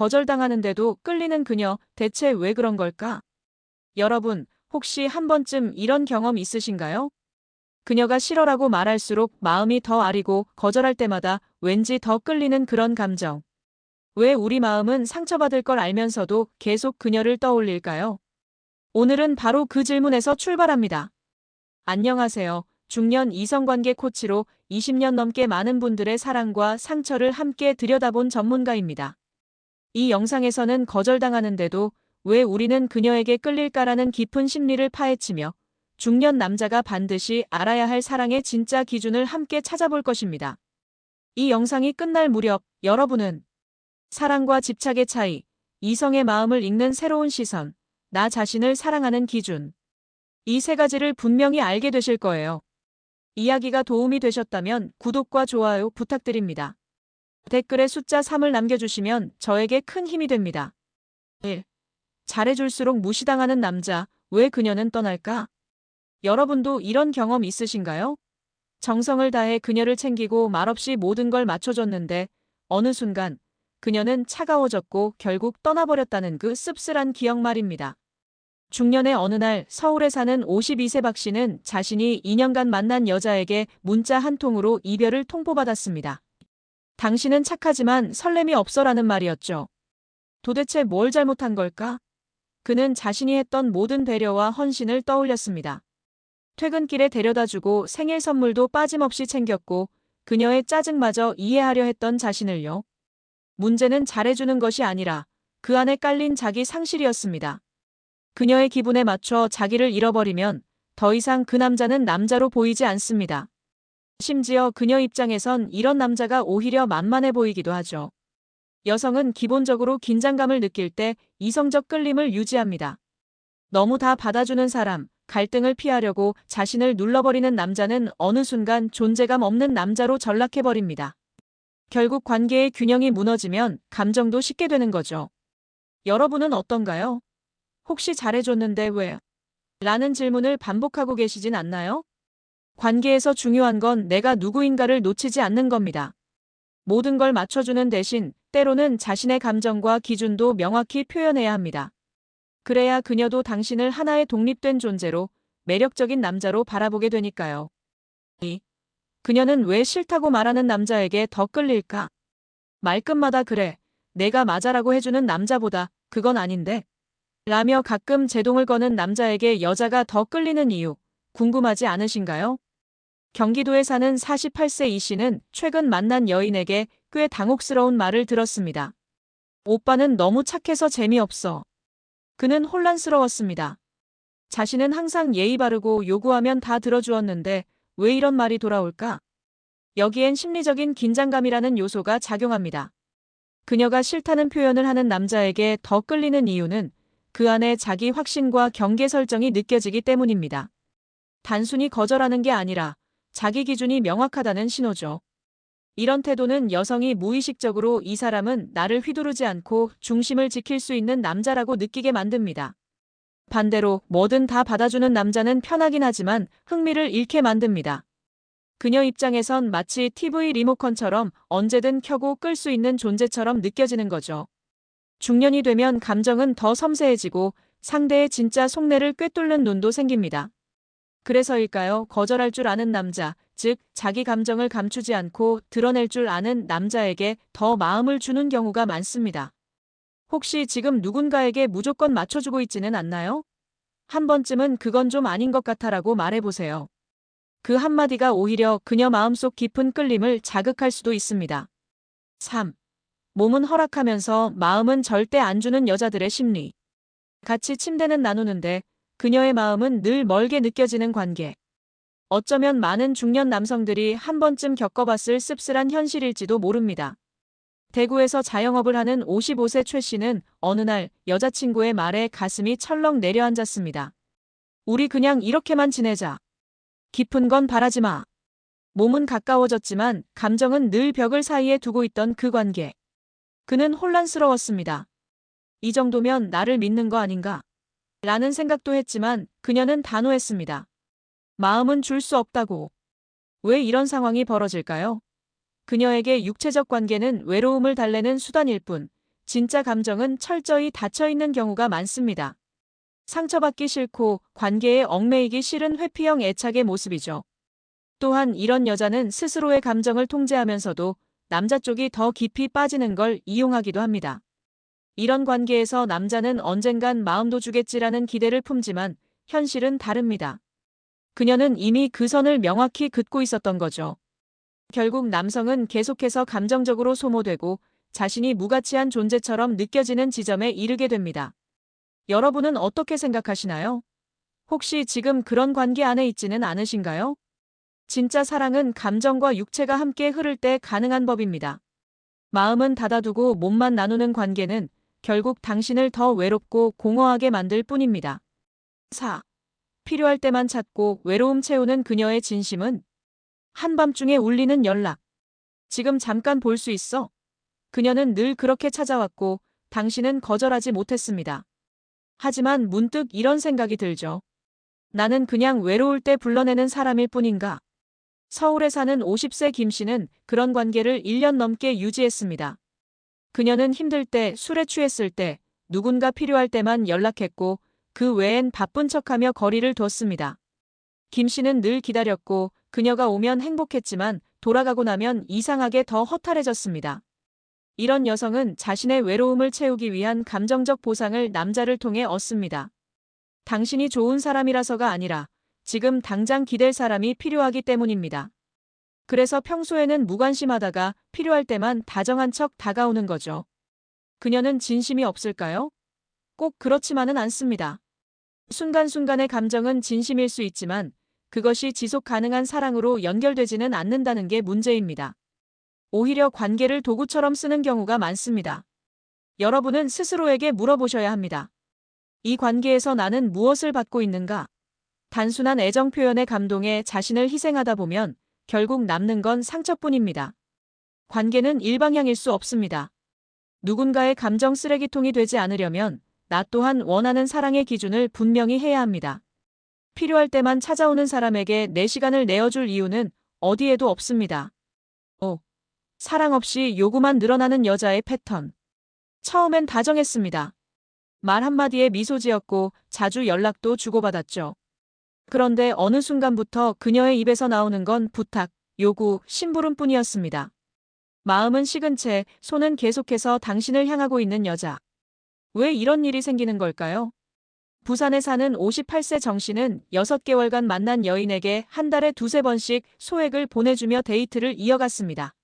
거절당하는데도 끌리는 그녀 대체 왜 그런 걸까? 여러분, 혹시 한 번쯤 이런 경험 있으신가요? 그녀가 싫어라고 말할수록 마음이 더 아리고 거절할 때마다 왠지 더 끌리는 그런 감정. 왜 우리 마음은 상처받을 걸 알면서도 계속 그녀를 떠올릴까요? 오늘은 바로 그 질문에서 출발합니다. 안녕하세요. 중년 이성관계 코치로 20년 넘게 많은 분들의 사랑과 상처를 함께 들여다본 전문가입니다. 이 영상에서는 거절당하는데도 왜 우리는 그녀에게 끌릴까라는 깊은 심리를 파헤치며 중년 남자가 반드시 알아야 할 사랑의 진짜 기준을 함께 찾아볼 것입니다. 이 영상이 끝날 무렵 여러분은 사랑과 집착의 차이, 이성의 마음을 읽는 새로운 시선, 나 자신을 사랑하는 기준. 이 세 가지를 분명히 알게 되실 거예요. 이야기가 도움이 되셨다면 구독과 좋아요 부탁드립니다. 댓글에 숫자 3을 남겨주시면 저에게 큰 힘이 됩니다. 1. 잘해줄수록 무시당하는 남자, 왜 그녀는 떠날까? 여러분도 이런 경험 있으신가요? 정성을 다해 그녀를 챙기고 말없이 모든 걸 맞춰줬는데 어느 순간 그녀는 차가워졌고 결국 떠나버렸다는 그 씁쓸한 기억 말입니다. 중년의 어느 날 서울에 사는 52세 박 씨는 자신이 2년간 만난 여자에게 문자 한 통으로 이별을 통보받았습니다. 당신은 착하지만 설렘이 없어라는 말이었죠. 도대체 뭘 잘못한 걸까? 그는 자신이 했던 모든 배려와 헌신을 떠올렸습니다. 퇴근길에 데려다주고 생일 선물도 빠짐없이 챙겼고 그녀의 짜증마저 이해하려 했던 자신을요. 문제는 잘해주는 것이 아니라 그 안에 깔린 자기 상실이었습니다. 그녀의 기분에 맞춰 자기를 잃어버리면 더 이상 그 남자는 남자로 보이지 않습니다. 심지어 그녀 입장에선 이런 남자가 오히려 만만해 보이기도 하죠. 여성은 기본적으로 긴장감을 느낄 때 이성적 끌림을 유지합니다. 너무 다 받아주는 사람, 갈등을 피하려고 자신을 눌러버리는 남자는 어느 순간 존재감 없는 남자로 전락해버립니다. 결국 관계의 균형이 무너지면 감정도 식게 되는 거죠. 여러분은 어떤가요? 혹시 잘해줬는데 왜? 라는 질문을 반복하고 계시진 않나요? 관계에서 중요한 건 내가 누구인가를 놓치지 않는 겁니다. 모든 걸 맞춰주는 대신 때로는 자신의 감정과 기준도 명확히 표현해야 합니다. 그래야 그녀도 당신을 하나의 독립된 존재로 매력적인 남자로 바라보게 되니까요. 2. 그녀는 왜 싫다고 말하는 남자에게 더 끌릴까? 말끝마다 그래. 내가 맞아라고 해주는 남자보다 그건 아닌데. 라며 가끔 제동을 거는 남자에게 여자가 더 끌리는 이유 궁금하지 않으신가요? 경기도에 사는 48세 이 씨는 최근 만난 여인에게 꽤 당혹스러운 말을 들었습니다. 오빠는 너무 착해서 재미없어. 그는 혼란스러웠습니다. 자신은 항상 예의 바르고 요구하면 다 들어주었는데 왜 이런 말이 돌아올까? 여기엔 심리적인 긴장감이라는 요소가 작용합니다. 그녀가 싫다는 표현을 하는 남자에게 더 끌리는 이유는 그 안에 자기 확신과 경계 설정이 느껴지기 때문입니다. 단순히 거절하는 게 아니라 자기 기준이 명확하다는 신호죠. 이런 태도는 여성이 무의식적으로 이 사람은 나를 휘두르지 않고 중심을 지킬 수 있는 남자라고 느끼게 만듭니다. 반대로 뭐든 다 받아주는 남자는 편하긴 하지만 흥미를 잃게 만듭니다. 그녀 입장에선 마치 TV 리모컨처럼 언제든 켜고 끌 수 있는 존재처럼 느껴지는 거죠. 중년이 되면 감정은 더 섬세해지고 상대의 진짜 속내를 꿰뚫는 눈도 생깁니다. 그래서일까요? 거절할 줄 아는 남자, 즉 자기 감정을 감추지 않고 드러낼 줄 아는 남자에게 더 마음을 주는 경우가 많습니다. 혹시 지금 누군가에게 무조건 맞춰주고 있지는 않나요? 한 번쯤은 그건 좀 아닌 것 같아라고 말해보세요. 그 한마디가 오히려 그녀 마음속 깊은 끌림을 자극할 수도 있습니다. 3. 몸은 허락하면서 마음은 절대 안 주는 여자들의 심리. 같이 침대는 나누는데 그녀의 마음은 늘 멀게 느껴지는 관계. 어쩌면 많은 중년 남성들이 한 번쯤 겪어봤을 씁쓸한 현실일지도 모릅니다. 대구에서 자영업을 하는 55세 최 씨는 어느 날 여자친구의 말에 가슴이 철렁 내려앉았습니다. 우리 그냥 이렇게만 지내자. 깊은 건 바라지 마. 몸은 가까워졌지만 감정은 늘 벽을 사이에 두고 있던 그 관계. 그는 혼란스러웠습니다. 이 정도면 나를 믿는 거 아닌가? 라는 생각도 했지만 그녀는 단호했습니다. 마음은 줄 수 없다고. 왜 이런 상황이 벌어질까요? 그녀에게 육체적 관계는 외로움을 달래는 수단일 뿐, 진짜 감정은 철저히 닫혀 있는 경우가 많습니다. 상처받기 싫고 관계에 얽매이기 싫은 회피형 애착의 모습이죠. 또한 이런 여자는 스스로의 감정을 통제하면서도 남자 쪽이 더 깊이 빠지는 걸 이용하기도 합니다. 이런 관계에서 남자는 언젠간 마음도 주겠지라는 기대를 품지만 현실은 다릅니다. 그녀는 이미 그 선을 명확히 긋고 있었던 거죠. 결국 남성은 계속해서 감정적으로 소모되고 자신이 무가치한 존재처럼 느껴지는 지점에 이르게 됩니다. 여러분은 어떻게 생각하시나요? 혹시 지금 그런 관계 안에 있지는 않으신가요? 진짜 사랑은 감정과 육체가 함께 흐를 때 가능한 법입니다. 마음은 닫아두고 몸만 나누는 관계는 결국 당신을 더 외롭고 공허하게 만들 뿐입니다. 4. 필요할 때만 찾고 외로움 채우는 그녀의 진심은 한밤중에 울리는 연락. 지금 잠깐 볼 수 있어. 그녀는 늘 그렇게 찾아왔고 당신은 거절하지 못했습니다. 하지만 문득 이런 생각이 들죠. 나는 그냥 외로울 때 불러내는 사람일 뿐인가. 서울에 사는 50세 김 씨는 그런 관계를 1년 넘게 유지했습니다. 그녀는 힘들 때, 술에 취했을 때, 누군가 필요할 때만 연락했고 그 외엔 바쁜 척하며 거리를 뒀습니다. 김 씨는 늘 기다렸고 그녀가 오면 행복했지만 돌아가고 나면 이상하게 더 허탈해졌습니다. 이런 여성은 자신의 외로움을 채우기 위한 감정적 보상을 남자를 통해 얻습니다. 당신이 좋은 사람이라서가 아니라 지금 당장 기댈 사람이 필요하기 때문입니다. 그래서 평소에는 무관심하다가 필요할 때만 다정한 척 다가오는 거죠. 그녀는 진심이 없을까요? 꼭 그렇지만은 않습니다. 순간순간의 감정은 진심일 수 있지만 그것이 지속 가능한 사랑으로 연결되지는 않는다는 게 문제입니다. 오히려 관계를 도구처럼 쓰는 경우가 많습니다. 여러분은 스스로에게 물어보셔야 합니다. 이 관계에서 나는 무엇을 받고 있는가? 단순한 애정 표현에 감동해 자신을 희생하다 보면 결국 남는 건 상처뿐입니다. 관계는 일방향일 수 없습니다. 누군가의 감정 쓰레기통이 되지 않으려면 나 또한 원하는 사랑의 기준을 분명히 해야 합니다. 필요할 때만 찾아오는 사람에게 내 시간을 내어줄 이유는 어디에도 없습니다. 5. 사랑 없이 요구만 늘어나는 여자의 패턴. 처음엔 다정했습니다. 말 한마디에 미소 지었고 자주 연락도 주고받았죠. 그런데 어느 순간부터 그녀의 입에서 나오는 건 부탁, 요구, 심부름뿐이었습니다. 마음은 식은 채 손은 계속해서 당신을 향하고 있는 여자. 왜 이런 일이 생기는 걸까요? 부산에 사는 58세 정 씨는 6개월간 만난 여인에게 한 달에 두세 번씩 소액을 보내주며 데이트를 이어갔습니다.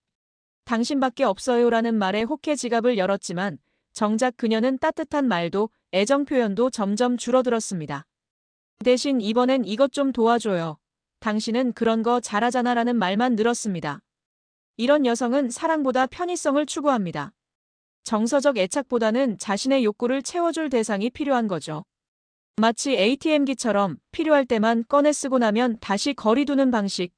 당신밖에 없어요 라는 말에 혹해 지갑을 열었지만 정작 그녀는 따뜻한 말도 애정 표현도 점점 줄어들었습니다. 대신 이번엔 이것 좀 도와줘요. 당신은 그런 거 잘하잖아 라는 말만 늘었습니다. 이런 여성은 사랑보다 편의성을 추구합니다. 정서적 애착보다는 자신의 욕구를 채워줄 대상이 필요한 거죠. 마치 ATM기처럼 필요할 때만 꺼내 쓰고 나면 다시 거리 두는 방식.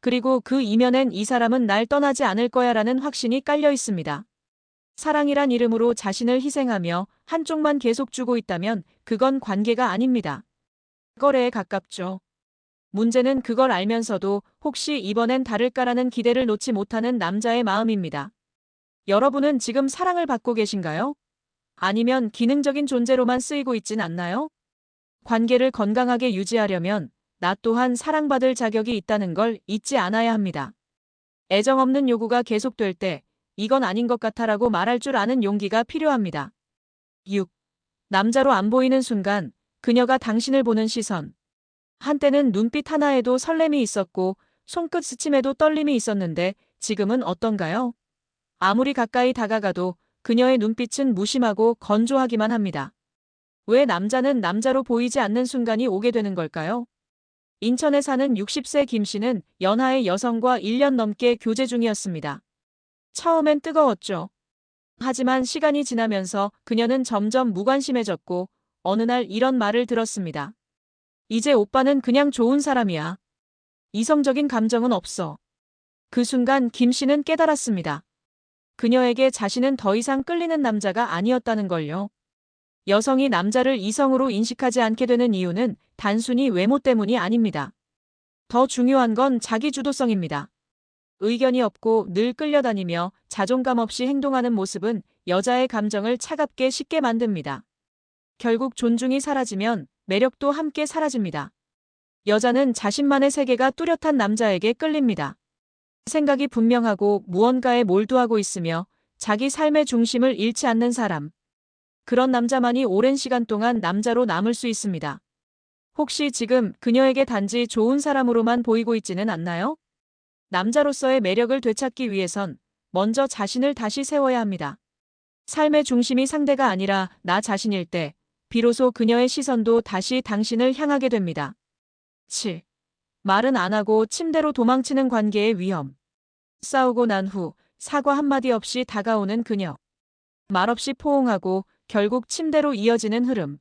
그리고 그 이면엔 이 사람은 날 떠나지 않을 거야 라는 확신이 깔려 있습니다. 사랑이란 이름으로 자신을 희생하며 한쪽만 계속 주고 있다면 그건 관계가 아닙니다. 거래에 가깝죠. 문제는 그걸 알면서도 혹시 이번엔 다를까라는 기대를 놓지 못하는 남자의 마음입니다. 여러분은 지금 사랑을 받고 계신가요? 아니면 기능적인 존재로만 쓰이고 있진 않나요? 관계를 건강하게 유지하려면 나 또한 사랑받을 자격이 있다는 걸 잊지 않아야 합니다. 애정 없는 요구가 계속될 때 이건 아닌 것 같아라고 말할 줄 아는 용기가 필요합니다. 6. 남자로 안 보이는 순간 그녀가 당신을 보는 시선. 한때는 눈빛 하나에도 설렘이 있었고 손끝 스침에도 떨림이 있었는데 지금은 어떤가요? 아무리 가까이 다가가도 그녀의 눈빛은 무심하고 건조하기만 합니다. 왜 남자는 남자로 보이지 않는 순간이 오게 되는 걸까요? 인천에 사는 60세 김 씨는 연하의 여성과 1년 넘게 교제 중이었습니다. 처음엔 뜨거웠죠. 하지만 시간이 지나면서 그녀는 점점 무관심해졌고 어느 날 이런 말을 들었습니다. 이제 오빠는 그냥 좋은 사람이야. 이성적인 감정은 없어. 그 순간 김 씨는 깨달았습니다. 그녀에게 자신은 더 이상 끌리는 남자가 아니었다는 걸요. 여성이 남자를 이성으로 인식하지 않게 되는 이유는 단순히 외모 때문이 아닙니다. 더 중요한 건 자기 주도성입니다. 의견이 없고 늘 끌려다니며 자존감 없이 행동하는 모습은 여자의 감정을 차갑게 식게 만듭니다. 결국 존중이 사라지면 매력도 함께 사라집니다. 여자는 자신만의 세계가 뚜렷한 남자에게 끌립니다. 생각이 분명하고 무언가에 몰두하고 있으며 자기 삶의 중심을 잃지 않는 사람. 그런 남자만이 오랜 시간 동안 남자로 남을 수 있습니다. 혹시 지금 그녀에게 단지 좋은 사람으로만 보이고 있지는 않나요? 남자로서의 매력을 되찾기 위해선 먼저 자신을 다시 세워야 합니다. 삶의 중심이 상대가 아니라 나 자신일 때 비로소 그녀의 시선도 다시 당신을 향하게 됩니다. 7. 말은 안 하고 침대로 도망치는 관계의 위험. 싸우고 난 후 사과 한마디 없이 다가오는 그녀. 말없이 포옹하고 결국 침대로 이어지는 흐름.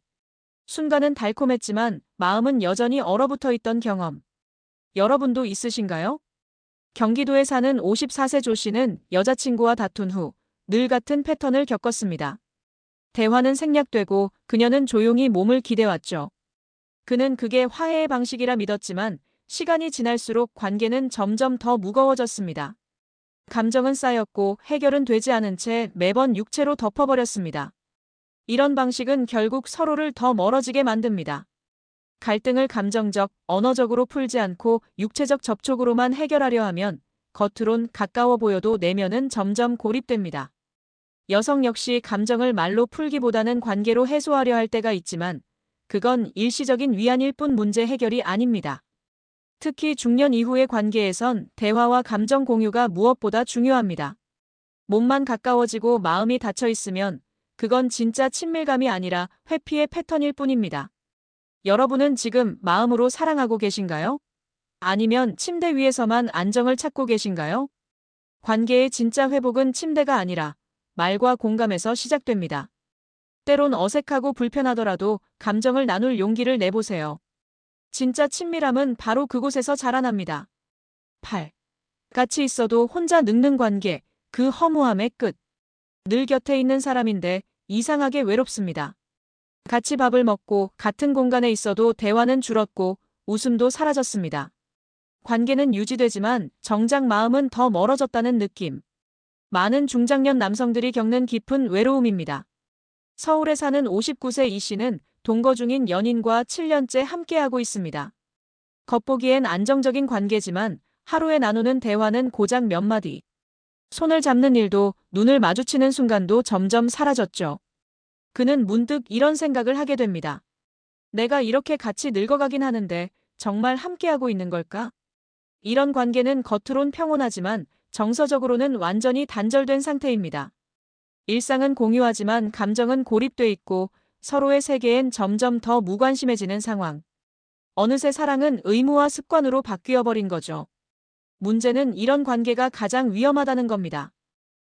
순간은 달콤했지만 마음은 여전히 얼어붙어 있던 경험. 여러분도 있으신가요? 경기도에 사는 54세 조 씨는 여자친구와 다툰 후 늘 같은 패턴을 겪었습니다. 대화는 생략되고 그녀는 조용히 몸을 기대왔죠. 그는 그게 화해의 방식이라 믿었지만 시간이 지날수록 관계는 점점 더 무거워졌습니다. 감정은 쌓였고 해결은 되지 않은 채 매번 육체로 덮어버렸습니다. 이런 방식은 결국 서로를 더 멀어지게 만듭니다. 갈등을 감정적, 언어적으로 풀지 않고 육체적 접촉으로만 해결하려 하면 겉으론 가까워 보여도 내면은 점점 고립됩니다. 여성 역시 감정을 말로 풀기보다는 관계로 해소하려 할 때가 있지만 그건 일시적인 위안일 뿐 문제 해결이 아닙니다. 특히 중년 이후의 관계에선 대화와 감정 공유가 무엇보다 중요합니다. 몸만 가까워지고 마음이 닫혀 있으면 그건 진짜 친밀감이 아니라 회피의 패턴일 뿐입니다. 여러분은 지금 마음으로 사랑하고 계신가요? 아니면 침대 위에서만 안정을 찾고 계신가요? 관계의 진짜 회복은 침대가 아니라 말과 공감에서 시작됩니다. 때론 어색하고 불편하더라도 감정을 나눌 용기를 내보세요. 진짜 친밀함은 바로 그곳에서 자라납니다. 8. 같이 있어도 혼자 늙는 관계, 그 허무함의 끝. 늘 곁에 있는 사람인데 이상하게 외롭습니다. 같이 밥을 먹고 같은 공간에 있어도 대화는 줄었고 웃음도 사라졌습니다. 관계는 유지되지만 정작 마음은 더 멀어졌다는 느낌. 많은 중장년 남성들이 겪는 깊은 외로움입니다. 서울에 사는 59세 이 씨는 동거 중인 연인과 7년째 함께하고 있습니다. 겉보기엔 안정적인 관계지만 하루에 나누는 대화는 고작 몇 마디. 손을 잡는 일도 눈을 마주치는 순간도 점점 사라졌죠. 그는 문득 이런 생각을 하게 됩니다. 내가 이렇게 같이 늙어가긴 하는데 정말 함께하고 있는 걸까? 이런 관계는 겉으론 평온하지만 정서적으로는 완전히 단절된 상태입니다. 일상은 공유하지만 감정은 고립돼 있고 서로의 세계엔 점점 더 무관심해지는 상황. 어느새 사랑은 의무와 습관으로 바뀌어 버린 거죠. 문제는 이런 관계가 가장 위험하다는 겁니다.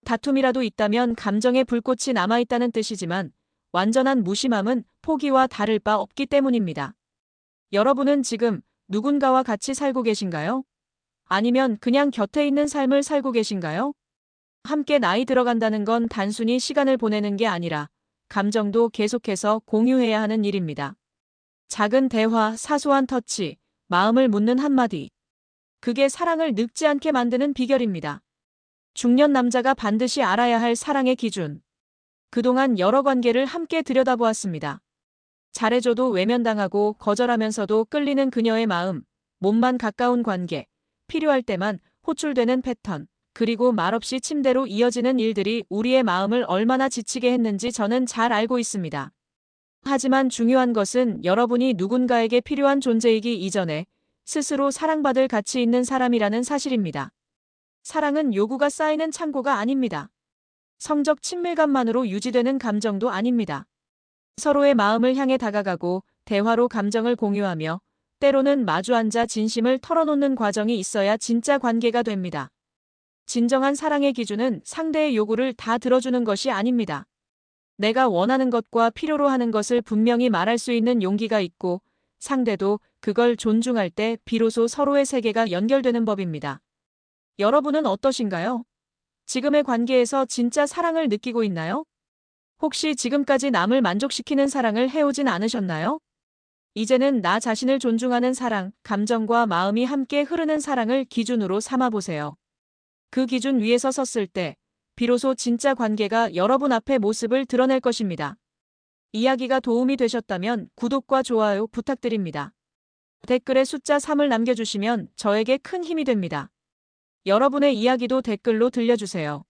다툼이라도 있다면 감정의 불꽃이 남아있다는 뜻이지만 완전한 무심함은 포기와 다를 바 없기 때문입니다. 여러분은 지금 누군가와 같이 살고 계신가요? 아니면 그냥 곁에 있는 삶을 살고 계신가요? 함께 나이 들어간다는 건 단순히 시간을 보내는 게 아니라 감정도 계속해서 공유해야 하는 일입니다. 작은 대화, 사소한 터치, 마음을 묻는 한마디. 그게 사랑을 늙지 않게 만드는 비결입니다. 중년 남자가 반드시 알아야 할 사랑의 기준. 그동안 여러 관계를 함께 들여다보았습니다. 잘해줘도 외면당하고 거절하면서도 끌리는 그녀의 마음, 몸만 가까운 관계, 필요할 때만 호출되는 패턴, 그리고 말없이 침대로 이어지는 일들이 우리의 마음을 얼마나 지치게 했는지 저는 잘 알고 있습니다. 하지만 중요한 것은 여러분이 누군가에게 필요한 존재이기 이전에 스스로 사랑받을 가치 있는 사람이라는 사실입니다. 사랑은 요구가 쌓이는 창고가 아닙니다. 성적 친밀감만으로 유지되는 감정도 아닙니다. 서로의 마음을 향해 다가가고 대화로 감정을 공유하며 때로는 마주 앉아 진심을 털어놓는 과정이 있어야 진짜 관계가 됩니다. 진정한 사랑의 기준은 상대의 요구를 다 들어주는 것이 아닙니다. 내가 원하는 것과 필요로 하는 것을 분명히 말할 수 있는 용기가 있고 상대도 그걸 존중할 때 비로소 서로의 세계가 연결되는 법입니다. 여러분은 어떠신가요? 지금의 관계에서 진짜 사랑을 느끼고 있나요? 혹시 지금까지 남을 만족시키는 사랑을 해오진 않으셨나요? 이제는 나 자신을 존중하는 사랑, 감정과 마음이 함께 흐르는 사랑을 기준으로 삼아 보세요. 그 기준 위에서 섰을 때 비로소 진짜 관계가 여러분 앞에 모습을 드러낼 것입니다. 이야기가 도움이 되셨다면 구독과 좋아요 부탁드립니다. 댓글에 숫자 3을 남겨주시면 저에게 큰 힘이 됩니다. 여러분의 이야기도 댓글로 들려주세요.